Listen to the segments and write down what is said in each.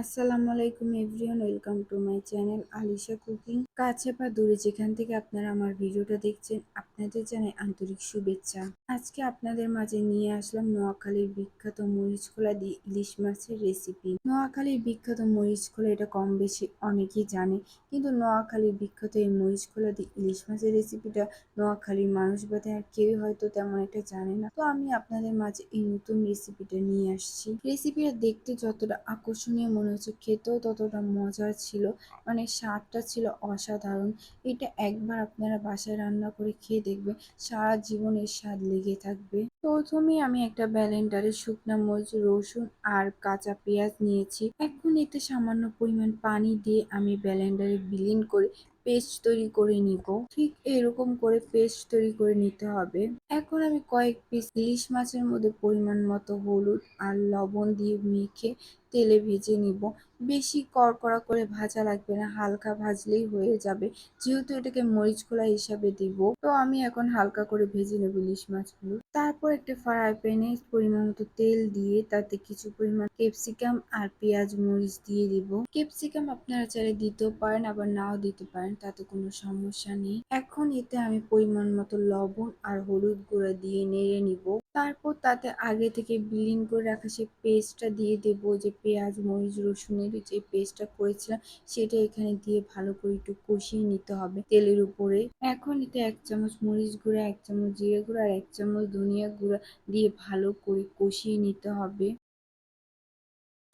আসসালামু আলাইকুম everyone, welcome to my channel Alisha cooking. কাছে বা দূরে যেখান থেকে আপনারা আমার ভিডিওটা দেখছেন, আপনাদের জানাই আন্তরিক শুভেচ্ছা। আজকে আপনাদের মাঝে নিয়ে আসলাম নোয়াখালীর বিখ্যাত মরিচ খোলা দিয়ে ইলিশ মাছের রেসিপি। নোয়াখালীর বিখ্যাত মরিচ খোলা এটা কম বেশি অনেকেই জানে, কিন্তু নোয়াখালীর বিখ্যাত এই মরিচ খোলা দিয়ে ইলিশ মাছের রেসিপিটা নোয়াখালীর মানুষ বাদে আর কেউই হয়তো তেমন একটা জানে না। তো আমি আপনাদের মাঝে এই নতুন রেসিপিটা নিয়ে আসছি। রেসিপিটা দেখতে যতটা আকর্ষণীয় মনে হচ্ছে খেতেও ততটা মজার ছিল। মানে স্বাদটা ছিল অসাধারণ। এটা একবার আপনারা বাসায় রান্না করে খেয়ে দেখবেন, সারা জীবনের স্বাদ লেগে থাকবে। প্রথমেই আমি একটা ব্যালেন্ডারে শুকনা মরিচ, রসুন আর কাঁচা পেঁয়াজ নিয়েছি। এখন এতে সামান্য পরিমাণ পানি দিয়ে আমি ব্যালেন্ডারে বিলীন করে পেস্ট তৈরি করে নিব। ঠিক এরকম করে পেস্ট তৈরি করে নিতে হবে। এখন আমি কয়েক পিস ইলিশ মাছের মধ্যে পরিমাণ মতো হলুদ আর লবণ দিয়ে মেখে তেলে ভেজে নিব। বেশি কড়কড়া করে ভাজা লাগবে না, হালকা ভাজলেই হয়ে যাবে। যেহেতু এটাকে মরিচ খোলা হিসাবে দিব, তো আমি এখন হালকা করে ভেজে নেব ইলিশ মাছগুলো। তারপর একটা ফ্রাই প্যানে পরিমাণ মতো তেল দিয়ে তাতে কিছু পরিমাণ ক্যাপসিকাম আর পেঁয়াজ মরিচ দিয়ে দিব। ক্যাপসিকাম আপনারা চাইলে দিতেও পারেন, আবার নাও দিতে পারেন, তাতে কোনো সমস্যা নেই। এখন এতে আমি পরিমাণ মতো লবণ আর হলুদ গুঁড়া দিয়ে নেড়ে নিব। তারপর তাতে আগে থেকে বিলিং করে রাখা সেই পেস্টটা দিয়ে দেব, যে পেঁয়াজ, মরিচ রসুনের যে পেস্টটা করেছিলাম সেটা এখানে দিয়ে ভালো করে একটু কষিয়ে নিতে হবে তেলের উপরে। এখন এতে এক চামচ মরিচ গুঁড়া, এক চামচ জিরে গুঁড়া আর এক চামচ ধনিয়া গুঁড়া দিয়ে ভালো করে কষিয়ে নিতে হবে।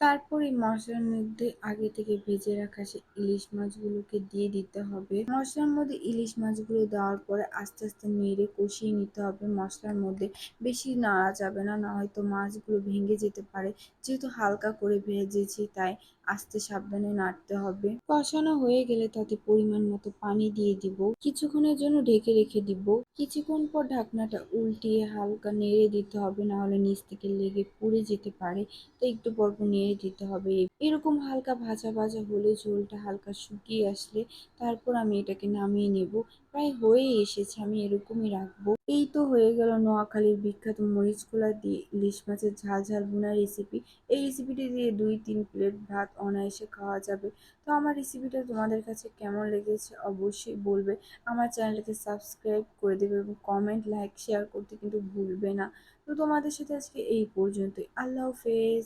তারপর মশলার মধ্যে আগে থেকে ভেজে রাখা সে ইলিশ মাছগুলোকে দিয়ে দিতে হবে। মশলার মধ্যে ইলিশ মাছগুলো দেওয়ার পরে আস্তে আস্তে নেড়ে কষিয়ে নিতে হবে। মশলার মধ্যে বেশি নাড়া যাবে না না হয়তো মাছগুলো ভেঙে যেতে পারে। যেহেতু হালকা করে ভেজেছি, তাই আস্তে সাবধানে নাড়তে হবে। কষানো হয়ে গেলে তাতে পরিমাণ মতো পানি দিয়ে দিব। কিছুক্ষণের জন্য ঢেকে রেখে দিব। কিছুক্ষণ পর ঢাকনাটা উল্টিয়ে হালকা নেড়ে দিতে হবে, না হলে নিচ থেকে লেগে পুড়ে যেতে পারে। তো একটু পর পর নেড়ে দিতে হবে। এরকম হালকা ভাজা ভাজা হলে ঝোলটা হালকা শুকিয়ে আসলে তারপর আমি এটাকে নামিয়ে নেব। প্রায় হয়ে এসেছে, আমি এরকমই রাখব। এই তো হয়ে গেল নোয়াখালীর বিখ্যাত মরিচ খোলা দিয়ে ইলিশ মাছের ঝাল ঝাল বোনা রেসিপি এই রেসিপিটি দিয়ে দুই, তিন প্লেট ভাত অনায়াসে খাওয়া যাবে। তো আমার রেসিপিটা তোমাদের কাছে কেমন লেগেছে অবশ্যই বলবে। আমার চ্যানেলটাকে সাবস্ক্রাইব করে দেবে এবং কমেন্ট লাইক শেয়ার করতে কিন্তু ভুলবে না। তো তোমাদের সাথে আজকে এই পর্যন্তই। আল্লাহ হাফেজ।